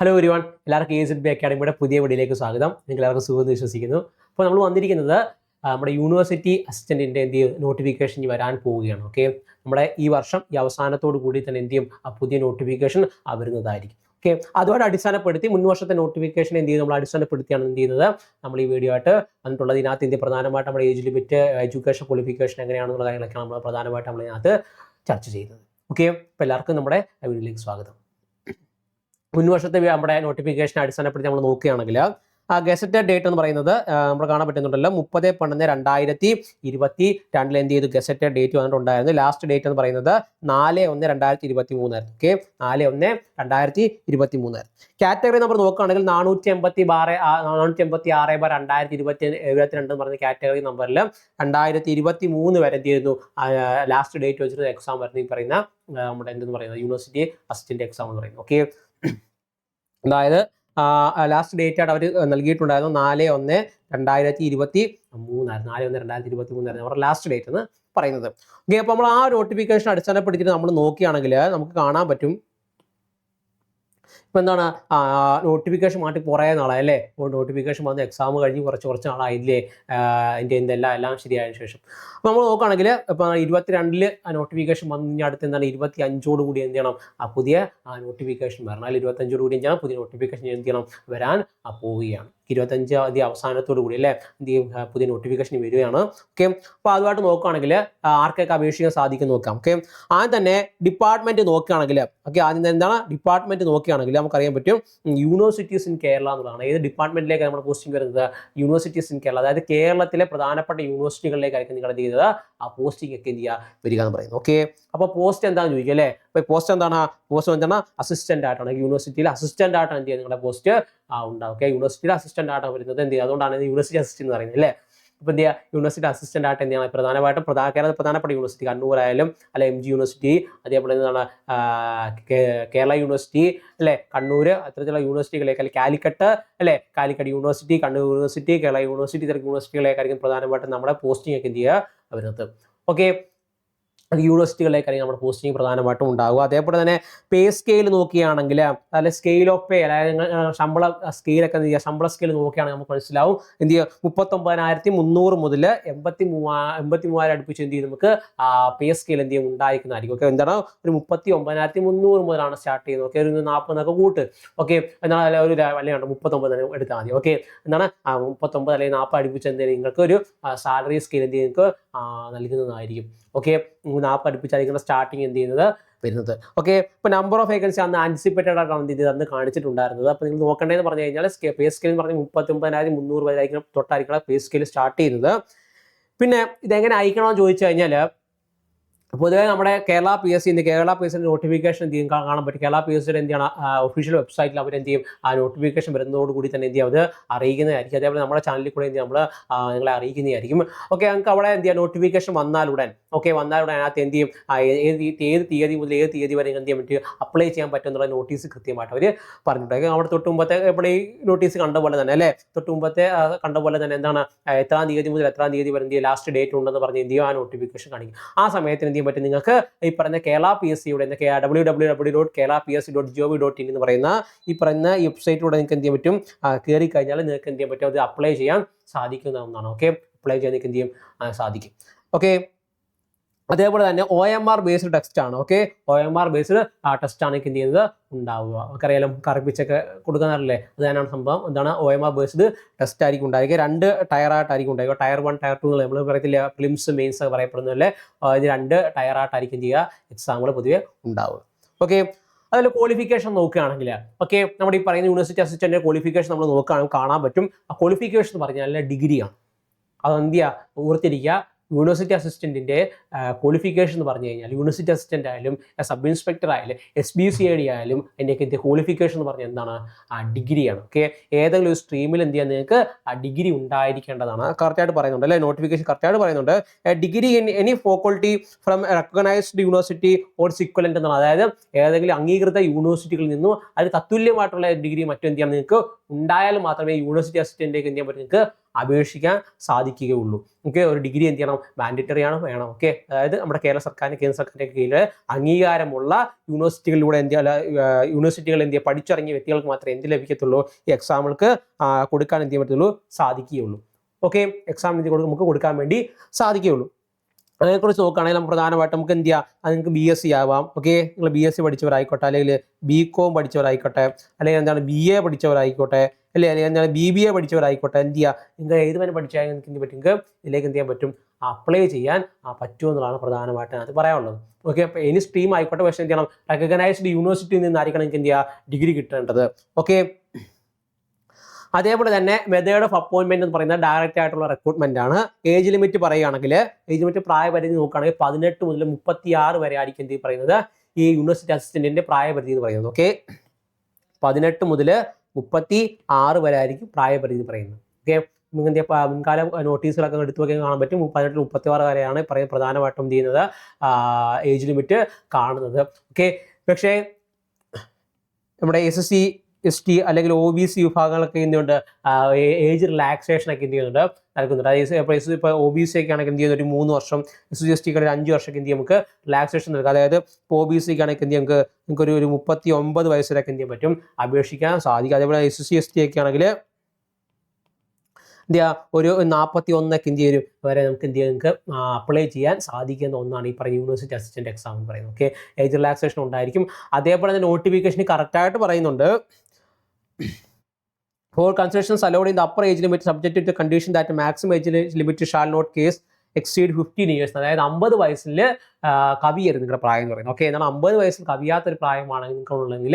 Hello ഒരുവൺ എല്ലാവർക്കും A Z B അക്കാഡമിയുടെ പുതിയ വീഡിയോയിലേക്ക് സ്വാഗതം. നിങ്ങൾ എല്ലാവർക്കും സുഖം എന്ന് വിശ്വസിക്കുന്നു. അപ്പോൾ നമ്മൾ വന്നിരിക്കുന്നത് നമ്മുടെ യൂണിവേഴ്സിറ്റി അസിസ്റ്റന്റിന്റെ എന്ത് ചെയ്യും? നോട്ടിഫിക്കേഷൻ വരാൻ പോവുകയാണ്. ഓക്കെ നമ്മുടെ ഈ വർഷം ഈ അവസാനത്തോടു കൂടി തന്നെ എന്ത് ചെയ്യും? ആ പുതിയ നോട്ടിഫിക്കേഷൻ വരുന്നതായിരിക്കും. ഓക്കെ അതുമായിട്ട് അടിസ്ഥാനപ്പെടുത്തി മുൻ വർഷത്തെ നോട്ടിഫിക്കേഷൻ എന്ത് ചെയ്യും? നമ്മൾ അടിസ്ഥാനപ്പെടുത്തിയാണ് എന്ത് ചെയ്യുന്നത്? നമ്മൾ ഈ വീഡിയോ ആയിട്ട് വന്നിട്ടുള്ളത് ഇതിനകത്ത് ഇന്ത്യ പ്രധാനമായിട്ട് നമ്മുടെ ഏജ് ലിമിറ്റ് എഡ്യൂക്കേഷൻ ക്വാളിഫിക്കേഷൻ എങ്ങനെയാണെന്നുള്ള കാര്യങ്ങളൊക്കെ നമ്മൾ പ്രധാനമായിട്ട് നമ്മൾ ഇതിനകത്ത് ചർച്ച ചെയ്യുന്നത്. ഓക്കെ അപ്പോൾ എല്ലാവർക്കും നമ്മുടെ വീഡിയോയിലേക്ക് സ്വാഗതം. മുൻ വർഷത്തെ വി- നമ്മുടെ നോട്ടിഫിക്കേഷൻ അടിസ്ഥാനപ്പെടുത്തി നമ്മൾ നോക്കുകയാണെങ്കിൽ ആ ഗസറ്റഡ് ഡേറ്റ് എന്ന് പറയുന്നത് നമ്മൾ കാണാൻ പറ്റുന്നുണ്ടല്ലോ മുപ്പത് പന്ത്രണ്ട് രണ്ടായിരത്തി ഇരുപത്തി രണ്ടിൽ എന്ത് ചെയ്തു? ഗസറ്റഡ് ഡേറ്റ് വന്നിട്ടുണ്ടായിരുന്നു. ലാസ്റ്റ് ഡേറ്റ് എന്ന് പറയുന്നത് നാല് ഒന്ന് രണ്ടായിരത്തി ഇരുപത്തി മൂന്നായിരുന്നു ഓക്കെ നാല് ഒന്ന് രണ്ടായിരത്തി ഇരുപത്തി മൂന്നായിരുന്നു കാറ്റഗറി നമ്മൾ നോക്കുകയാണെങ്കിൽ നാനൂറ്റി എൺപത്തി ബാറ് നാനൂറ്റി എൺപത്തി ആറ് ബാർ രണ്ടായിരത്തി ഇരുപത്തി എഴുപത്തിരണ്ട് എന്ന് പറയുന്ന കാറ്റഗറി നമ്പറിൽ രണ്ടായിരത്തി ഇരുപത്തി മൂന്ന് വരെ എന്ത് ചെയ്യുന്നു ലാസ്റ്റ് ഡേറ്റ് വെച്ചിട്ട് എക്സാം വരുന്ന. ഈ പറയുന്ന നമ്മുടെ എന്തെന്ന് പറയുന്നത്? യൂണിവേഴ്സിറ്റി അസിസ്റ്റന്റ് എക്സാം എന്ന് പറയുന്നത് ഓക്കെ അതായത് ലാസ്റ്റ് ഡേറ്റ് ആയിട്ട് അവർ നൽകിയിട്ടുണ്ടായിരുന്നു നാല് ഒന്ന് രണ്ടായിരത്തി ഇരുപത്തി മൂന്നായിരുന്നു. നാല് ഒന്ന് രണ്ടായിരത്തി ഇരുപത്തി മൂന്നായിരുന്നു അവരുടെ ലാസ്റ്റ് ഡേറ്റ് എന്ന് പറയുന്നത്. ഓക്കെ അപ്പോൾ നമ്മൾ ആ നോട്ടിഫിക്കേഷൻ അടിസ്ഥാനപ്പെടുത്തിയിട്ട് നമ്മൾ നോക്കുകയാണെങ്കിൽ നമുക്ക് കാണാൻ പറ്റും. ഇപ്പം എന്താണ്? നോട്ടിഫിക്കേഷൻ മാറ്റി കുറേ നാളായി അല്ലേ? നോട്ടിഫിക്കേഷൻ വന്ന് എക്സാം കഴിഞ്ഞ് കുറച്ച് കുറച്ച് നാളായില്ലേ? അതിന്റെ എന്തെല്ലാം എല്ലാം ശരിയായതിനു ശേഷം. അപ്പോൾ നമ്മൾ നോക്കുകയാണെങ്കിൽ ഇപ്പോൾ ഇരുപത്തിരണ്ടിൽ ആ നോട്ടിഫിക്കേഷൻ വന്നു കഴിഞ്ഞാൽ അടുത്ത് എന്താണ്? ഇരുപത്തി അഞ്ചോട് കൂടി എന്ത് ചെയ്യണം? ആ പുതിയ ആ നോട്ടിഫിക്കേഷൻ വരണം. അല്ലെങ്കിൽ ഇരുപത്തഞ്ചോട് കൂടി എന്ത് ചെയ്യണം? പുതിയ നോട്ടിഫിക്കേഷൻ എന്ത് ചെയ്യണം? വരാൻ പോവുകയാണ്. ഇരുപത്തഞ്ചാം തീയതി അവസാനത്തോടു കൂടി അല്ലേ? എന്ത് പുതിയ നോട്ടിഫിക്കേഷൻ വരികയാണ്. ഓക്കെ? അപ്പോൾ അതുമായിട്ട് നോക്കുകയാണെങ്കിൽ ആർക്കൊക്കെ അപേക്ഷിക്കാൻ സാധിക്കും നോക്കാം. ഓക്കെ? ആദ്യം തന്നെ ഡിപ്പാർട്ട്മെന്റ് നോക്കുകയാണെങ്കിൽ ഓക്കെ? ആദ്യം എന്താണ്? ഡിപ്പാർട്ട്മെന്റ് നോക്കുകയാണെങ്കിൽ നമുക്കറിയാൻ പറ്റും. യൂണിവേഴ്സിറ്റീസ് ഇൻ കേരള എന്നുള്ളതാണ്. ഏത് ഡിപ്പാർട്ട്മെന്റിലേക്ക് നമ്മുടെ പോസ്റ്റിംഗ് വരുന്നത്? യൂണിവേഴ്സിറ്റീസ് ഇൻ കേരള അതായത് കേരളത്തിലെ പ്രധാനപ്പെട്ട യൂണിവേഴ്സിറ്റികളിലേക്കായിരിക്കും നിങ്ങൾ എന്ത് ചെയ്തത് ആ പോസ്റ്റിംഗ് ഒക്കെ എന്ത് ചെയ്യുക? വരിക എന്ന് പറയുന്നത്. ഓക്കെ അപ്പോൾ പോസ്റ്റ് എന്താണെന്ന് ചോദിക്കുക അല്ലേ? അപ്പോൾ പോസ്റ്റ് എന്താണ്? പോസ്റ്റ് എന്താണ് അസിസ്റ്റന്റ് ആയിട്ടാണ്. യൂണിവേഴ്സിറ്റിയിൽ അസിസ്റ്റന്റ് ആയിട്ടാണ് എന്ത് ചെയ്യുക? നിങ്ങളുടെ പോസ്റ്റ് ആ ഉണ്ടാവും ഓക്കെ യൂണിവേഴ്സിറ്റിയിൽ അസിസ്റ്റന്റ് ആയിട്ടാണ് വരുന്നത്. എന്ത് ചെയ്യുക? അതുകൊണ്ടാണ് യൂണിവേഴ്സിറ്റി അസിസ്റ്റന്റ് എന്ന് പറയുന്നത് അല്ലേ? അപ്പോൾ എന്ത് ചെയ്യുക യൂണിവേഴ്സിറ്റി അസിസ്റ്റന്റ് ആയിട്ട് എന്ത് ചെയ്യണം പ്രധാനമായിട്ടും പ്രധാന കേരള പ്രധാനപ്പെട്ട യൂണിവേഴ്സിറ്റി കണ്ണൂർ ആയാലും അല്ലെ എം ജി യൂണിവേഴ്സിറ്റി അതേപോലെ എന്താണ് കേരള യൂണിവേഴ്സിറ്റി അല്ലെ കണ്ണൂർ അത്തരത്തിലുള്ള യൂണിവേഴ്സിറ്റികളേക്ക് അല്ലെങ്കിൽ കാലിക്കട്ട് അല്ലെ Calicut university Kannur university Kerala university ഇത്തരം യൂണിവേഴ്സിറ്റികളേക്കായിരിക്കും പ്രധാനമായിട്ടും നമ്മുടെ പോസ്റ്റിംഗ് ഒക്കെ എന്ത് ചെയ്യുക? വരുന്നത്. ഓക്കെ യൂണിവേഴ്സിറ്റികളിലേക്കായിരിക്കും നമ്മുടെ പോസ്റ്റിംഗ് പ്രധാനമായിട്ടും ഉണ്ടാകുക അതേപോലെ തന്നെ പേ സ്കെയിൽ നോക്കുകയാണെങ്കിൽ അല്ലെ സ്കെയിൽ ഓഫ് പേ അതായത് ശമ്പള സ്കെയിലൊക്കെ എന്ത് ചെയ്യുക? ശമ്പള സ്കെയിൽ നോക്കുകയാണെങ്കിൽ നമുക്ക് മനസ്സിലാവും. എന്ത് ചെയ്യുക? മുപ്പത്തൊമ്പതിനായിരത്തി മുന്നൂറ് മുതൽ എൺപത്തി മൂവാ എൺപത്തി മൂവായിരം അടുപ്പിച്ച് എന്ത് ചെയ്യും നമുക്ക് പേ സ്കെയിൽ എന്ത് ചെയ്യും? ഉണ്ടായിരിക്കുന്നതായിരിക്കും. ഓക്കെ എന്താണ്? ഒരു മുപ്പത്തി ഒമ്പതിനായിരത്തി മുന്നൂറ് മുതലാണ് സ്റ്റാർട്ട് ചെയ്യുന്നത്. ഓക്കെ ഒരു നാൽപ്പതിനൊക്കെ കൂട്ട്. ഓക്കെ എന്നാൽ ഒരു അല്ലെങ്കിൽ മുപ്പത്തൊമ്പത് എടുത്താൽ മതി. ഓക്കെ എന്താണ്? മുപ്പത്തൊമ്പത് അല്ലെങ്കിൽ നാൽപ്പത് അടുപ്പിച്ച് എന്തെങ്കിലും നിങ്ങൾക്ക് ഒരു സാലറി സ്കെയിൽ എന്ത് നിങ്ങൾക്ക് നൽകുന്നതായിരിക്കും. ഓക്കെ ആ പഠിപ്പിച്ചായിരിക്കണം സ്റ്റാർട്ടിങ് എന്ത് ചെയ്യുന്നത്? വരുന്നത്. ഓക്കെ ഇപ്പോൾ നമ്പർ ഓഫ് വേക്കൻസി അന്ന് ആൻസിപ്പേറ്റഡ് ആയിട്ടാണ് ചെയ്തത്? അന്ന് കാണിച്ചിട്ടുണ്ടായിരുന്നത്. അപ്പോൾ നിങ്ങൾ നോക്കേണ്ടതെന്ന് പറഞ്ഞു കഴിഞ്ഞാൽ പേ സ്കെയിൽ എന്ന് പറഞ്ഞാൽ മുപ്പത്തി ഒമ്പതിനായിരം മുന്നൂറ് വരെയായിരിക്കും തൊട്ടായിരിക്കണം പേ സ്കെയിൽ സ്റ്റാർട്ട് ചെയ്യുന്നത്. പിന്നെ ഇതെങ്ങനെ അയക്കണമെന്ന് ചോദിച്ചു കഴിഞ്ഞാൽ പൊതുവേ നമ്മുടെ Kerala P S C Kerala P S സിന്റെ നോട്ടിഫിക്കേഷൻ എന്ത് ചെയ്യും? കാണാൻ പറ്റും. കേരള പി എസ് സിയുടെ എന്ത് ചെയ്യണം? ഒഫീഷ്യൽ വെബ്സൈറ്റിൽ അവർ എന്ത് ചെയ്യും? ആ നോട്ടിഫിക്കേഷൻ വരുന്നതോടുകൂടി തന്നെ എന്ത് ചെയ്യും? അത് അറിയിക്കുന്നതായിരിക്കും. അതേപോലെ നമ്മുടെ ചാനലിൽ കൂടെ എന്ത് ചെയ്യും? നമ്മൾ നിങ്ങളെ അറിയിക്കുന്നതായിരിക്കും. ഓക്കെ ഞങ്ങൾക്ക് അവിടെ എന്ത് ചെയ്യാം? നോട്ടിഫിക്കേഷൻ വന്നാലുടൻ ഓക്കെ ഉടനെ അതിനകത്ത് എന്ത് ചെയ്യും? ഏത് ഏത് തീയതി മുതൽ ഏത് തീയതി വരെ എന്ത് ചെയ്യാൻ പറ്റും? അപ്ലൈ ചെയ്യാൻ പറ്റും എന്നുള്ള നോട്ടീസ് കൃത്യമായിട്ട് അവർ പറഞ്ഞിട്ടുണ്ട്. അവിടെ തൊട്ട് മുമ്പത്തെ എവിടെ ഈ നോട്ടീസ് കണ്ട പോലെ തന്നെ അല്ലേ? തൊട്ട് മുമ്പത്തെ കണ്ട പോലെ തന്നെ എന്താണ്? എത്രാം തീയതി മുതൽ എത്രാം തീയതി വരെ എന്ത് ചെയ്യും? ലാസ്റ്റ് ഡേറ്റ് ഉണ്ടെന്ന് പറഞ്ഞ് എന്ത് ചെയ്യും? ആ നോട്ടിഫിക്കേഷൻ കാണിക്കും. ആ സമയത്തിന് എന്ത് ചെയ്യാൻ പറ്റും? നിങ്ങൾക്ക് ഈ പറയുന്ന കേരള പി എസ് സിയുടെ W W W dot Kerala P S C dot G O V dot in എന്ന് പറയുന്ന ഈ പറയുന്ന വെബ്സൈറ്റിലൂടെ നിങ്ങൾക്ക് എന്ത് ചെയ്യാൻ പറ്റും? കയറി കഴിഞ്ഞാൽ നിങ്ങൾക്ക് എന്ത് ചെയ്യാൻ പറ്റും? അത് അപ്ലൈ ചെയ്യാൻ സാധിക്കുന്ന ഒന്നാണ് ഓക്കെ അപ്ലൈ ചെയ്യാൻ നിങ്ങൾക്ക് എന്ത് ചെയ്യും? സാധിക്കും. ഓക്കെ അതേപോലെ തന്നെ O M R based test ആണ്. Okay O M R based ആ ടെസ്റ്റ് ആണ് എന്ത് ചെയ്യുന്നത് ഉണ്ടാവുക. നമുക്കറിയാലോ കറുപ്പിച്ചൊക്കെ കൊടുക്കാറില്ലേ അത് തന്നെയാണ് സംഭവം. എന്താണ്? O M R based test ആയിരിക്കും ഉണ്ടായിരിക്കുക രണ്ട് ടയർ ആയിട്ടായിരിക്കും ഉണ്ടായിരിക്കുക ടയർ വൺ ടയർ ടു നമ്മൾ പറയത്തില്ല? ഫിലിംസ് മെയിൻസ് ഒക്കെ പറയപ്പെടുന്നതല്ലേ? ഇത് രണ്ട് ടയർ ആയിട്ടായിരിക്കും ചെയ്യുക. എക്സാമുകൾ പൊതുവെ ഉണ്ടാവുക. ഓക്കെ അതിൽ ക്വാളിഫിക്കേഷൻ നോക്കുകയാണെങ്കിൽ ഓക്കെ നമ്മുടെ ഈ പറയുന്ന യൂണിവേഴ്സിറ്റി അസിസ്റ്റന്റ് ക്വാളിഫിക്കേഷൻ നമ്മൾ നോക്കുകയാണെങ്കിൽ കാണാൻ പറ്റും. ആ ക്വാളിഫിക്കേഷൻ എന്ന് പറഞ്ഞാൽ ഡിഗ്രിയാണ്. അത് എന്ത് ചെയ്യുക ഓർത്തിരിക്കുക. യൂണിവേഴ്സിറ്റി അസിസ്റ്റന്റിന്റെ ക്വാളിഫിക്കേഷൻ എന്ന് പറഞ്ഞു കഴിഞ്ഞാൽ യൂണിവേഴ്സിറ്റി അസിസ്റ്റന്റ് ആയാലും സബ് ഇൻസ്പെക്ടർ ആയാലും S B C I D ആയാലും അതിന്റെയൊക്കെ ക്വാളിഫിക്കേഷൻ എന്ന് പറഞ്ഞാൽ എന്താണ്? ഡിഗ്രിയാണ് ഓക്കെ ഏതെങ്കിലും ഒരു സ്ട്രീമിൽ എന്ത് ചെയ്യാൻ നിങ്ങൾക്ക് ആ ഡിഗ്രി ഉണ്ടായിരിക്കേണ്ടതാണ്. കറക്റ്റായിട്ട് പറയുന്നുണ്ട് അല്ലെ? നോട്ടിഫിക്കേഷൻ കറക്റ്റായിട്ട് പറയുന്നുണ്ട്. Degree in any faculty from recognised university or equivalent എന്നാണ്. അതായത് ഏതെങ്കിലും അംഗീകൃത യൂണിവേഴ്സിറ്റികളിൽ നിന്നും അതിന് തത്തുല്യമായിട്ടുള്ള ഡിഗ്രി മറ്റും എന്ത് ചെയ്യാൻ നിങ്ങൾക്ക് ഉണ്ടായാൽ മാത്രമേ യൂണിവേഴ്സിറ്റി അസിസ്റ്റന്റിലേക്ക് എന്ത് ചെയ്യാൻ പറ്റും? നിങ്ങൾക്ക് അപേക്ഷിക്കാൻ സാധിക്കുകയുള്ളൂ. ഓക്കെ ഒരു ഡിഗ്രി എന്ത് ചെയ്യണം? മാൻഡറ്ററി ആണ് വേണം. ഓക്കെ അതായത് നമ്മുടെ കേരള സർക്കാരിന് കേന്ദ്ര സർക്കാരിന്റെ കീഴിൽ അംഗീകാരമുള്ള യൂണിവേഴ്സിറ്റികളിലൂടെ എന്ത് യൂണിവേഴ്സിറ്റികൾ എന്ത് ചെയ്യുക പഠിച്ചിറങ്ങിയ വ്യക്തികൾക്ക് മാത്രമേ എന്ത് ലഭിക്കത്തുള്ളൂ? ഈ എക്സാമുകൾക്ക് കൊടുക്കാൻ എന്ത് ചെയ്യാൻ പറ്റുള്ളൂ സാധിക്കുകയുള്ളൂ. ഓക്കെ എക്സാം എന്ത് കൊടുക്കും നമുക്ക് കൊടുക്കാൻ വേണ്ടി സാധിക്കുകയുള്ളൂ. അതിനെക്കുറിച്ച് നോക്കുകയാണെങ്കിൽ നമുക്ക് പ്രധാനമായിട്ടും നമുക്ക് എന്ത് ചെയ്യാം? അത് നിങ്ങൾക്ക് ബി എസ് സി ആവാം. ഓക്കെ നിങ്ങൾ ബി എസ് സി പഠിച്ചവരായിക്കോട്ടെ. അല്ലെങ്കിൽ ബി കോം പഠിച്ചവരായിക്കോട്ടെ. അല്ലെങ്കിൽ എന്താണ് ബി എ പഠിച്ചവരായിക്കോട്ടെ. അല്ലെ? അല്ലെങ്കിൽ ഞാൻ ബി ബി എ പഠിച്ചവരായിക്കോട്ടെ എന്ത് ചെയ്യുക നിങ്ങൾ ഏത് വരെ പഠിച്ചാലും നിങ്ങൾക്ക് എന്ത് പറ്റും? ഇതിലേക്ക് എന്ത് ചെയ്യാൻ പറ്റും? അപ്ലൈ ചെയ്യാൻ ആ പറ്റുമോ എന്നുള്ളതാണ് പ്രധാനമായിട്ട് അത് പറയാനുള്ളത്. ഓക്കെ അപ്പോൾ എനി സ്ട്രീം ആയിക്കോട്ടെ പക്ഷേ എന്ത് ചെയ്യണം? റെക്കഗ്നൈസ്ഡ് യൂണിവേഴ്സിറ്റിയിൽ നിന്നായിരിക്കണം എനിക്ക് എന്ത് ചെയ്യുക? ഡിഗ്രി കിട്ടേണ്ടത്. ഓക്കെ അതേപോലെ തന്നെ മെത്തേഡ് ഓഫ് അപ്പോയിൻമെന്റ് എന്ന് പറയുന്നത് ഡയറക്റ്റ് ആയിട്ടുള്ള റിക്രൂട്ട്മെന്റ് ആണ്. ഏജ് ലിമിറ്റ് പറയുകയാണെങ്കിൽ ഏജ് ലിമിറ്റ് പ്രായപരിധി നോക്കുകയാണെങ്കിൽ പതിനെട്ട് മുതൽ മുപ്പത്തി ആറ് വരെ ആയിരിക്കും എന്ത് പറയുന്നത്? ഈ യൂണിവേഴ്സിറ്റി അസിസ്റ്റന്റിന്റെ പ്രായപരിധി എന്ന് പറയുന്നത്. ഓക്കെ പതിനെട്ട് മുതൽ മുപ്പത്തി ആറ് വരെ ആയിരിക്കും പ്രായപരിധി പറയുന്നത്. ഓക്കെ പ- മുൻകാല നോട്ടീസുകളൊക്കെ എടുത്തു നോക്കിയാൽ കാണാൻ പറ്റും. പതിനെട്ട് മുപ്പത്തി ആറ് വരെയാണ് പറയുന്നത് പ്രധാനമായിട്ടും എന്ത് ചെയ്യുന്നത്? ഏജ് ലിമിറ്റ് കാണുന്നത്. ഓക്കെ പക്ഷേ നമ്മുടെ S S C S T അല്ലെങ്കിൽ ഒ ബി സി വിഭാഗങ്ങളൊക്കെ എന്തുണ്ട് ഏജ് റിലാക്സേഷൻ ഒക്കെ എന്ത് ചെയ്യുന്നുണ്ട്? നൽകുന്നുണ്ട് അതായത് ഇപ്പോൾ ഒ ബി സി ഒക്കെ ആണെങ്കിൽ എന്ത് ചെയ്യുന്നത് ഒരു മൂന്ന് വർഷം എസ് സി എസ് ടി ഒരു അഞ്ച് വർഷമൊക്കെ എന്ത് നമുക്ക് റിലാക്സേഷൻ നൽകുക. അതായത് ഇപ്പോൾ ഒ ബി സിക്ക് ആണെങ്കിൽ എന്ത് നമുക്ക് നമുക്ക് ഒരു ഒരു മുപ്പത്തി ഒമ്പത് വയസ്സിലൊക്കെ എന്ത് ചെയ്യാൻ പറ്റും? അപേക്ഷിക്കാൻ സാധിക്കും. അതേപോലെ എസ് സി എസ് ടി ഒക്കെ ആണെങ്കിൽ എന്ത് ചെയ്യുക? ഒരു നാൽപ്പത്തി ഒന്നൊക്കെ എന്ത് ചെയ്യും? വരെ നമുക്ക് എന്ത് ചെയ്യാം? നിങ്ങൾക്ക് അപ്ലൈ ചെയ്യാൻ സാധിക്കുന്ന ഒന്നാണ് ഈ പറയുന്ന യൂണിവേഴ്സിറ്റി അസിസ്റ്റന്റ് എക്സാം എന്ന് പറയുന്നത്. ഓക്കെ ഏജ് റിലാക്സേഷൻ ഉണ്ടായിരിക്കും. അതേപോലെ തന്നെ നോട്ടിഫിക്കേഷൻ കറക്റ്റായിട്ട് പറയുന്നുണ്ട്. For concessions allowed in the upper age limit subject to condition that maximum age limit shall not case exceed fifteen years അതായത് അമ്പത് വയസ്സിൽ കവിയരുത് നിങ്ങളുടെ പ്രായം എന്ന് പറയുന്നത്. ഓക്കെ എന്നാൽ അമ്പത് വയസ്സിൽ കവിയാത്തൊരു പ്രായമാണ് നിങ്ങൾക്ക് ഉള്ളെങ്കിൽ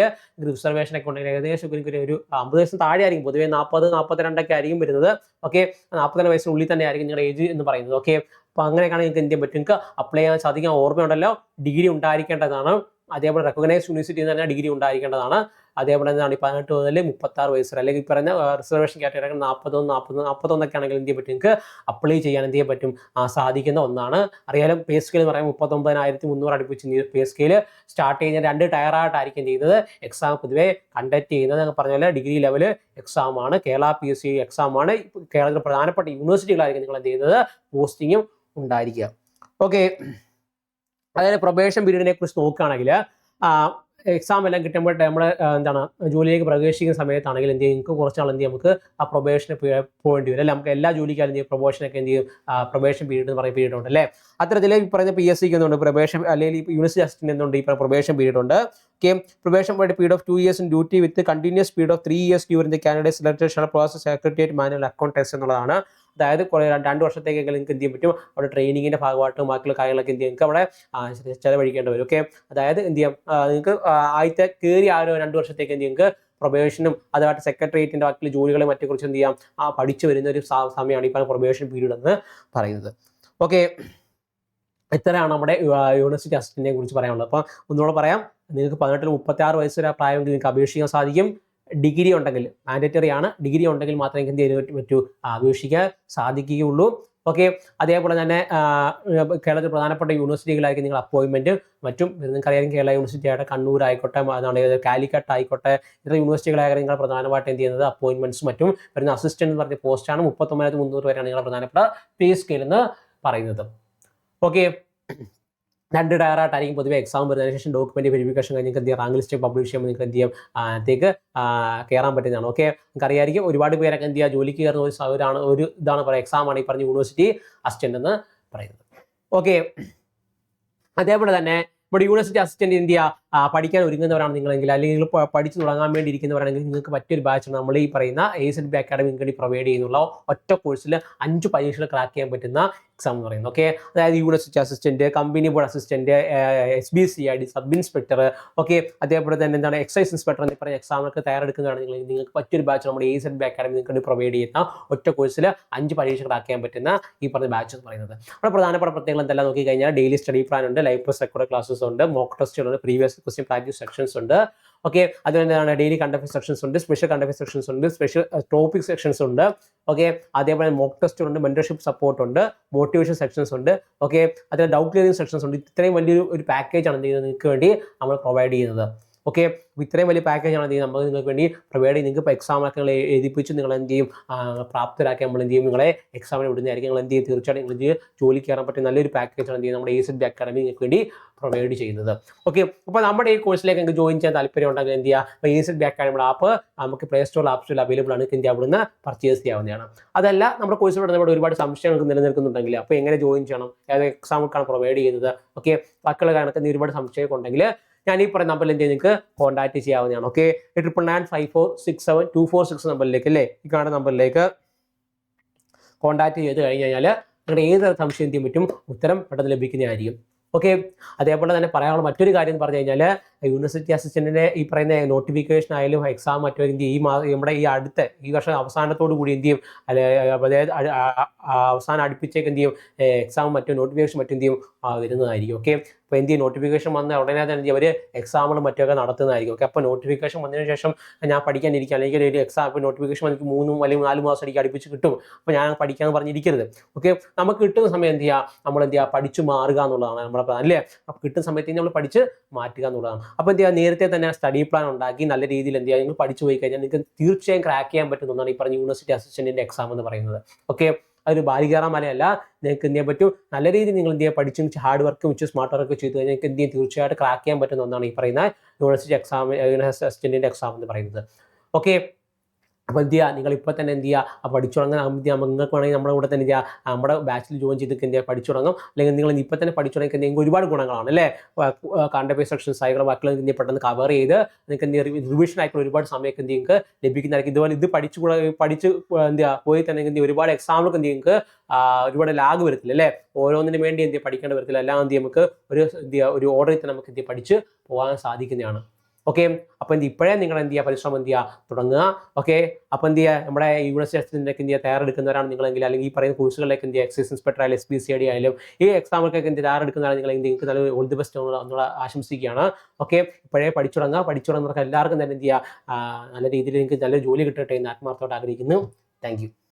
റിസർവേഷൻ ഒക്കെ ഉണ്ടെങ്കിൽ ഏകദേശം ഒക്കെ എനിക്കൊരു ഒരു അമ്പത് വയസ്സിന് താഴെ ആയിരിക്കും. പൊതുവേ നാൽപ്പത് നാൽപ്പത്തിരണ്ടൊക്കെ ആയിരിക്കും വരുന്നത്. ഓക്കെ നാൽപ്പത്തിരണ്ട് വയസ്സിനുള്ളിൽ തന്നെ ആയിരിക്കും നിങ്ങളുടെ ഏജ് എന്ന് പറയുന്നത്. ഓക്കെ അപ്പോൾ അങ്ങനെയൊക്കെയാണ് നിങ്ങൾക്ക് എന്ത് പറ്റും? നിങ്ങൾക്ക് അപ്ലൈ ചെയ്യാൻ സാധിക്കാൻ ഓർമ്മയുണ്ടല്ലോ? ഡിഗ്രി ഉണ്ടായിരിക്കേണ്ടതാണ്. അതേപോലെ റെക്കഗ്നൈസ് യൂണിവേഴ്സിറ്റിയിൽ തന്നെ ഡിഗ്രി ഉണ്ടായിരിക്കേണ്ടതാണ്. അതേപോലെ തന്നെയാണ് പതിനെട്ട് മുതൽ മുപ്പത്തി ആറ് വയസ്സ് വരെ അല്ലെങ്കിൽ പറഞ്ഞ റിസർവേഷൻ കാറ്റഗറി നാൽപ്പത്തൊന്ന് നാൽപ്പത് നാൽപ്പത്തൊന്നൊക്കെ ആണെങ്കിൽ എന്ത് ചെയ്യാൻ പറ്റും? നിങ്ങൾക്ക് അപ്ലൈ ചെയ്യാൻ എന്ത് ചെയ്യാൻ പറ്റും? സാധിക്കുന്ന ഒന്നാണ്. അറിയാലും പേ സ്കെയിൽ എന്ന് പറയുമ്പോൾ മുപ്പത്തൊമ്പതിനായിരത്തി മുന്നൂറ് അടുപ്പിച്ച് പേ സ്കെയിൽ സ്റ്റാർട്ട് ചെയ്യുന്ന രണ്ട് ടയറായിട്ടായിരിക്കും ചെയ്യുന്നത്. എക്സാം പൊതുവേ കണ്ടക്ട് ചെയ്യുന്നത് ഞാൻ പറഞ്ഞ പോലെ ഡിഗ്രി ലെവൽ എക്സാം ആണ്. Kerala P S C exam ആണ്. കേരളത്തിലെ പ്രധാനപ്പെട്ട യൂണിവേഴ്സിറ്റികളായിരിക്കും നിങ്ങൾ എന്ത് ചെയ്യുന്നത്? പോസ്റ്റിങ്ങും ഉണ്ടായിരിക്കുക. ഓക്കെ അതായത് പ്രൊബേഷൻ പീരീഡിനെ കുറിച്ച് നോക്കുകയാണെങ്കിൽ എക്സാം എല്ലാം കിട്ടുമ്പോൾ നമ്മൾ എന്താണ് ജോലിയിലേക്ക് പ്രവേശിക്കുന്ന സമയത്താണെങ്കിൽ എന്ത് ചെയ്യും? നിങ്ങൾക്ക് കുറച്ച് നാൾ എന്ത് ചെയ്യും? നമുക്ക് ആ പ്രൊബേഷന് പോകേണ്ടി വരും അല്ലെ? നമുക്ക് എല്ലാ ജോലിക്കാരും എന്ത് ചെയ്യും? പ്രൊബേഷനൊക്കെ എന്ത് ചെയ്യും? പ്രൊബേഷൻ പീരീഡ് എന്ന് പറയുന്ന പീരീഡ് ഉണ്ട് അല്ലേ? അത്തരത്തിൽ ഈ പറയുന്ന പി എസ് സിക്ക് എന്തുണ്ട്? പ്രൊബേഷൻ അല്ലെങ്കിൽ യൂണിവേഴ്സിറ്റി അസിസ്റ്റന്റ് എന്തുണ്ട്? ഈ പ്രൊബേഷൻ പീരീഡ് ഉണ്ട്. Okay probation period of two years in duty with continuous period of three years during the candidate process secretariat manual account test എന്നുള്ളതാണ്. അതായത് കുറേ രണ്ട് വർഷത്തേക്കെങ്കിലും നിങ്ങൾക്ക് എന്ത് ചെയ്യാൻ പറ്റും? അവിടെ ട്രെയിനിങ്ങിന്റെ ഭാഗമായിട്ട് ബാക്കിയുള്ള കാര്യങ്ങളൊക്കെ എന്ത് ചെയ്യാം നിങ്ങൾക്ക് അവിടെ ചിലവഴിക്കേണ്ടി വരും ഓക്കെ അതായത് എന്ത് ചെയ്യാം? നിങ്ങൾക്ക് ആദ്യത്തെ കയറി ആ ഒരു രണ്ട് വർഷത്തേക്ക് എന്ത് നിങ്ങൾക്ക് പ്രൊബേഷനും അതുമായിട്ട് സെക്രട്ടേറിയറ്റിന്റെ ബാക്കിയുള്ള ജോലികളെ മറ്റേ കുറിച്ച് എന്ത് ചെയ്യാം? ആ പഠിച്ചു വരുന്ന ഒരു സമയമാണ് ഇപ്പോൾ പ്രൊബേഷൻ പീരീഡ് എന്ന് പറയുന്നത്. ഓക്കെ ഇത്രയാണ് നമ്മുടെ യൂണിവേഴ്സിറ്റി അസിസ്റ്റന്റിനെ കുറിച്ച് പറയാനുള്ളത്. അപ്പോൾ ഒന്നുകൂടെ പറയാം. നിങ്ങൾക്ക് പതിനെട്ടിൽ മുപ്പത്തി ആറ് വയസ്സ് വരെ പ്രായമെങ്കിൽ നിങ്ങൾക്ക് അപേക്ഷിക്കാൻ സാധിക്കും. ഡിഗ്രി ഉണ്ടെങ്കിൽ മാൻഡേറ്ററി ആണ്. ഡിഗ്രി ഉണ്ടെങ്കിൽ മാത്രമേ എനിക്ക് എന്ത് ചെയ്യാൻ പറ്റൂ അപേക്ഷിക്കാൻ സാധിക്കുകയുള്ളൂ. ഓക്കെ അതേപോലെ തന്നെ കേരളത്തിൽ പ്രധാനപ്പെട്ട യൂണിവേഴ്സിറ്റികളായിരിക്കും നിങ്ങൾ അപ്പോയിൻമെന്റ് മറ്റും നിങ്ങൾക്കറിയാം കേരള യൂണിവേഴ്സിറ്റി ആയിട്ട് കണ്ണൂർ ആയിക്കോട്ടെ അതാണ് കാലിക്കട്ട് ആയിക്കോട്ടെ ഇത്ര യൂണിവേഴ്സിറ്റികളായിരിക്കും നിങ്ങൾ പ്രധാനമായിട്ട് എന്ത് ചെയ്യുന്നത് അപ്പോയിൻമെന്റ്സ് മറ്റും വരുന്ന അസിസ്റ്റന്റ് എന്ന് പറഞ്ഞ പോസ്റ്റാണ് മുപ്പത്തൊമ്പതിനായിരത്തി മുന്നൂറ് വരെയാണ് നിങ്ങളുടെ പ്രധാനപ്പെട്ട പേ സ്കെയിൽ എന്ന് പറയുന്നത്. ഓക്കെ രണ്ട് ടയറായിട്ടായിരിക്കും പൊതുവെ എക്സാം വരുന്നതിന് ശേഷം ഡോക്യുമെന്റ് വെരിഫിക്കേഷൻ കഴിഞ്ഞ് നിങ്ങൾക്ക് എന്ത് ചെയ്യാം? റാങ്ക് ലിസ്റ്റ് പബ്ലിഷ് ചെയ്യുമ്പോൾ നിങ്ങൾക്ക് എന്ത് ചെയ്യാം? അതിലേക്ക് കയറാൻ പറ്റുന്നതാണ്. ഓക്കെ നിങ്ങൾക്ക് അറിയായിരിക്കും ഒരുപാട് പേരൊക്കെ എന്ത് ചെയ്യുക? ജോലിക്ക് കയറുന്ന ഒരു സൗകര്യമാണ് ഒരു ഇതാണ് പറയുക എക്സാം ആണ് ഈ പറഞ്ഞ യൂണിവേഴ്സിറ്റി അസിസ്റ്റന്റ് എന്ന് പറയുന്നത്. ഓക്കെ അതേപോലെ തന്നെ ഇവിടെ യൂണിവേഴ്സിറ്റി അസിസ്റ്റന്റ് ഇന്ത്യ പഠിക്കാൻ ഒരുങ്ങുന്നവരാണ് നിങ്ങളെങ്കിൽ അല്ലെങ്കിൽ നിങ്ങൾ പഠിച്ചു തുടങ്ങാൻ വേണ്ടി ഇരിക്കുന്നവരാണെങ്കിൽ നിങ്ങൾക്ക് പറ്റിയൊരു ബാച്ചാണ് നമ്മൾ ഈ പറയുന്ന എ സെഡ് ബി അക്കാഡമി നിങ്ങൾക്ക് പ്രൊവൈഡ് ചെയ്യുന്നുള്ള ഒറ്റ കോഴ്സിൽ അഞ്ച് പരീക്ഷകൾ ക്രാക്ക് ചെയ്യാൻ പറ്റുന്ന എക്സാം എന്ന് പറയുന്നത്. ഓക്കെ അതായത് university assistant company board assistant S B C I D sub inspector okay അതേപോലെ തന്നെ എന്താണ് എക്സൈസ് ഇൻസ്പെക്ടർ എന്ന് പറയുന്ന എക്സാമുകൾക്ക് തയ്യാറെടുക്കുന്നതാണെങ്കിൽ നിങ്ങൾക്ക് പറ്റിയൊരു ബാച്ച് നമ്മുടെ എ സെഡ് ബി അക്കാഡമി നിങ്ങൾക്ക് പ്രൊവൈഡ് ചെയ്യുന്ന ഒറ്റ കോഴ്സിൽ അഞ്ച് പരീക്ഷകൾ ക്രാക്ക് ചെയ്യാൻ പറ്റുന്ന ഈ പറഞ്ഞ ബാച്ച് എന്ന് പറയുന്നത്. അവിടെ പ്രധാനപ്പെട്ട പ്രത്യേകങ്ങൾ എന്തെല്ലാം? നോക്കി കഴിഞ്ഞാൽ ഡെയിലി സ്റ്റഡി പ്ലാൻ ഉണ്ട് ലൈവ് പ്ലസ് റെക്കോർഡ് ക്ലാസ്സസ് ഉണ്ട് മോക്ക് ടെസ്റ്റുകൾ പ്രീവിയസ് ക്വസ്റ്റ്യൻ പ്രാക്ടീസ് സെക്ഷൻസ് ഉണ്ട്. ഓക്കെ അതുപോലെ ഡെയിലി കണ്ടഫർ സെക്ഷൻസ് ഉണ്ട് സ്പെഷ്യൽ കണ്ടഫർ സെക്ഷൻസ് ഉണ്ട് സ്പെഷ്യൽ ടോപ്പിക് സെക്ഷൻസ് ഉണ്ട്. ഓക്കെ അതേപോലെ മോക്ക് ടെസ്റ്റ് ഉണ്ട് മെന്റർഷിപ്പ് സപ്പോർട്ട് ഉണ്ട് മോട്ടിവേഷൻ സെക്ഷൻസ് ഉണ്ട്. ഓക്കെ അതിൽ ഡൗട്ട് ക്ലിയറിംഗ് സെക്ഷൻസ് ഉണ്ട്. ഇത്രയും വലിയൊരു ഒരു പാക്കേജ് ആണ് എന്ത് ചെയ്യുന്നത്? നിങ്ങൾക്ക് വേണ്ടി നമ്മൾ പ്രൊവൈഡ് ചെയ്യുന്നത്. ഓക്കെ ഇത്രയും വലിയ പാക്കേജാണ് എന്ത് നമ്മൾ നിങ്ങൾക്ക് വേണ്ടി പ്രൊവൈഡ് ചെയ്യും നിങ്ങൾക്ക് ഇപ്പോൾ എക്സാം ഒക്കെ നിങ്ങൾ എഴുതിപ്പിച്ച് നിങ്ങൾ എന്ത് ചെയ്യും? പ്രാപ്തരാക്കി നമ്മൾ എന്ത് ചെയ്യും? നിങ്ങളെ എക്സാമിന് വിടുന്നതായിരിക്കും. നിങ്ങൾ എന്ത് ചെയ്യും? തീർച്ചയായിട്ടും നിങ്ങൾ എന്ത് ചെയ്യും ജോലി കയറാൻ പറ്റിയ നല്ലൊരു പാക്കേജാണ് എന്ത് ചെയ്യും നമ്മുടെ എ സെഡ് അക്കാഡമി നിങ്ങൾക്ക് വേണ്ടി പ്രൊവൈഡ് ചെയ്യുന്നത്. ഓക്കെ അപ്പോൾ നമ്മുടെ ഈ കോഴ്സിലേക്ക് നിങ്ങൾക്ക് ജോയിൻ ചെയ്യാൻ താല്പര്യം ഉണ്ടെങ്കിൽ എന്ത് ചെയ്യുക? അപ്പോൾ എ സെഡ് അക്കാഡമിയുടെ ആപ്പ് നമുക്ക് പ്ലേ സ്റ്റോർ ആപ്പ് സ്റ്റോറിൽ അവൈലബിൾ ആണ്. നിങ്ങൾക്ക് എന്ത് അവിടുന്ന് പർച്ചേസ് ചെയ്യാവുന്നതാണ്. അതല്ല നമ്മുടെ കോഴ്സിലൂടെ നമ്മുടെ ഒരുപാട് സംശയങ്ങൾക്ക് നിലനിൽക്കുന്നുണ്ടെങ്കിൽ അപ്പോൾ എങ്ങനെ ജോയിൻ ചെയ്യണം? ഏത് എക്സാമൊക്കെയാണ് പ്രൊവൈഡ് ചെയ്യുന്നത്? ഓക്കെ ബാക്കിയുള്ള കാര്യങ്ങൾക്ക് ഒരുപാട് സംശയമൊക്കെ ഉണ്ടെങ്കിൽ ഞാൻ ഈ പറയുന്ന നമ്പറിൽ എന്ത് നിങ്ങൾക്ക് കോൺടാക്ട് ചെയ്യാവുന്നതാണ്. Okay triple nine five four six seven two four six നമ്പറിലേക്ക് അല്ലേ? ഈ കാണുന്ന നമ്പറിലേക്ക് കോൺടാക്ട് ചെയ്ത് കഴിഞ്ഞ് കഴിഞ്ഞാൽ നിങ്ങളുടെ ഏത് സംശയം എന്ത് പറ്റും ഉത്തരം പെട്ടെന്ന് ലഭിക്കുന്നതായിരിക്കും. ഓക്കെ അതേപോലെ തന്നെ പറയാനുള്ള മറ്റൊരു കാര്യം എന്ന് പറഞ്ഞു കഴിഞ്ഞാൽ യൂണിവേഴ്സിറ്റി അസിസ്റ്റന്റിന്റെ ഈ പറയുന്ന നോട്ടിഫിക്കേഷൻ ആയാലും എക്സാം മറ്റോ എന്ത് ഈ നമ്മുടെ ഈ അടുത്ത ഈ വർഷം അവസാനത്തോടു കൂടി എന്ത് ചെയ്യും? അതായത് അവസാനം അടുപ്പിച്ചേക്ക് എന്ത് ചെയ്യും? എക്സാം മറ്റോ നോട്ടിഫിക്കേഷൻ മറ്റും എന്ത് ചെയ്യും? വരുന്നതായിരിക്കും ഓക്കെ അപ്പോൾ എന്ത് ചെയ്യും? നോട്ടിഫിക്കേഷൻ വന്ന ഉടനെ തന്നെ അവർ എക്സാമുകൾ മറ്റൊക്കെ നടത്തുന്നതായിരിക്കും ഓക്കെ അപ്പോൾ നോട്ടിഫിക്കേഷൻ വന്നതിന് ശേഷം ഞാൻ പഠിക്കാനിരിക്കുക അല്ലെങ്കിൽ ഒരു എക്സാം ഇപ്പോൾ നോട്ടിഫിക്കേഷൻ എനിക്ക് മൂന്നും അല്ലെങ്കിൽ നാല് മാസം എനിക്ക് അടുപ്പിച്ച് കിട്ടും. അപ്പോൾ ഞാൻ പഠിക്കാന്ന് പറഞ്ഞിരിക്കരുത് ഓക്കെ നമുക്ക് കിട്ടുന്ന സമയം എന്ത് ചെയ്യുക നമ്മൾ എന്ത് ചെയ്യുക പഠിച്ചു മാറുക എന്നുള്ളതാണ് നമ്മുടെ പ്ലാൻ അല്ലേ? അപ്പോൾ കിട്ടുന്ന സമയത്ത് നമ്മൾ പഠിച്ച് മാറ്റുക എന്നുള്ളതാണ്. അപ്പോൾ എന്ത് ചെയ്യുക? നേരത്തെ തന്നെ സ്റ്റഡി പ്ലാൻ ഉണ്ടാക്കി നല്ല രീതിയിൽ എന്ത് ചെയ്യുക? നിങ്ങൾ പഠിച്ചു പോയി കഴിഞ്ഞാൽ നിങ്ങൾക്ക് തീർച്ചയായും ക്രാക്ക് ചെയ്യാൻ പറ്റുന്ന ഒന്നാണ് ഈ പറഞ്ഞ യൂണിവേഴ്സിറ്റി അസിസ്റ്റന്റിന്റെ എക്സാം എന്ന് പറയുന്നത്. ഓക്കെ അതൊരു ബാലികേറാ മലയല്ല. നിങ്ങൾക്ക് എന്ത് ചെയ്യാൻ പറ്റും? നല്ല രീതിയിൽ നിങ്ങൾ എന്ത് ചെയ്യുക? പഠിച്ചും ഹാർഡ് വർക്കും വെച്ച് സ്മാർട്ട് വർക്ക് ചെയ്ത് കഴിഞ്ഞാൽ നിങ്ങൾക്ക് എന്ത് ചെയ്യും തീർച്ചയായിട്ടും ക്രാക്ക് ചെയ്യാൻ പറ്റുന്ന ഒന്നാണ് ഈ പറയുന്ന യൂണിവേഴ്സിറ്റി എക്സാം യൂണിവേഴ്സിറ്റി അസിസ്റ്റന്റിന്റെ എക്സാം എന്ന് പറയുന്നത്. ഓക്കെ അപ്പോൾ എന്ത് ചെയ്യുക നിങ്ങൾ ഇപ്പോൾ തന്നെ എന്ത് ചെയ്യുക ആ പഠിച്ചു തുടങ്ങാൻ എന്ത് ചെയ്യുക നിങ്ങൾക്ക് വേണമെങ്കിൽ നമ്മുടെ കൂടെ തന്നെ ചെയ്യുക നമ്മുടെ ബാച്ചിൽ ജോയിൻ ചെയ്തിട്ട് എന്ത് ചെയ്യുക പഠിച്ചു തുടങ്ങും അല്ലെങ്കിൽ നിങ്ങൾ ഇപ്പോൾ തന്നെ പഠിച്ചു തുടങ്ങി നിങ്ങൾക്ക് ഒരുപാട് ഗുണങ്ങളാണ് അല്ലേ കണ്ടപേ സെക്ഷൻസ് ആയിക്കോട്ടെ ബാക്കിയുള്ള എന്ത് പെട്ടെന്ന് കവർ ചെയ്ത് നിങ്ങൾക്ക് എന്ത് റിവിഷൻ ആയിട്ടുള്ള ഒരുപാട് സമയത്ത് എന്ത് നിങ്ങൾക്ക് ലഭിക്കുന്നതായിരിക്കും ഇതുപോലെ ഇത് പഠിച്ചു കൂടെ പഠിച്ച് എന്ത് ചെയ്യുക പോയി തന്നെ എന്ത് ഒരുപാട് എക്സാമ്പിളൊക്കെ എന്ത് നിങ്ങൾക്ക് ഒരുപാട് ലാഗ് വരത്തില്ല അല്ലേ ഓരോന്നിനും വേണ്ടി എന്ത് പഠിക്കേണ്ടി വരത്തില്ല എല്ലാം എന്ത് നമുക്ക് ഒരു എന്ത് ഒരു ഓർഡറിൽ തന്നെ നമുക്ക് എന്ത് പഠിച്ച് പോകാൻ സാധിക്കുന്നതാണ് ഓക്കെ അപ്പോൾ എന്ത് ഇപ്പോഴേ നിങ്ങൾ എന്ത് ചെയ്യുക? പരിശ്രമം എന്ത് ചെയ്യുക? തുടങ്ങുക. ഓക്കെ അപ്പോൾ എന്ത് ചെയ്യുക? നമ്മുടെ യൂണിവേഴ്സിറ്റി എന്ത് ചെയ്യുക? തയ്യാറെടുക്കുന്നവരാണ് നിങ്ങളെങ്കിൽ അല്ലെങ്കിൽ ഈ പറയുന്ന കോഴ്സുകളിലേക്ക് എന്ത് ചെയ്യുക? എക്സൈസ് ഇൻസ്പെക്ടർ ആയാലും എസ് പി സി ഡി ആയാലും ഈ എക്സാമുകൾക്കൊക്കെ എന്ത് തയ്യാറെടുക്കുന്നതാണ് നിങ്ങൾ നിങ്ങൾക്ക് നല്ല ഓൾ ദി ബെസ്റ്റ് എന്നുള്ള ആശംസിക്കുകയാണ്. ഓക്കെ ഇപ്പോഴേ പഠിച്ചു തുടങ്ങുക പഠിച്ചു തുടങ്ങുന്നവർക്ക് എല്ലാവർക്കും തന്നെ എന്ത് ചെയ്യുക? നല്ല രീതിയിൽ നിങ്ങൾക്ക് നല്ലൊരു ജോലി കിട്ടട്ടെ എന്ന് ആത്മാർത്ഥമായിട്ട് ആഗ്രഹിക്കുന്നു. താങ്ക്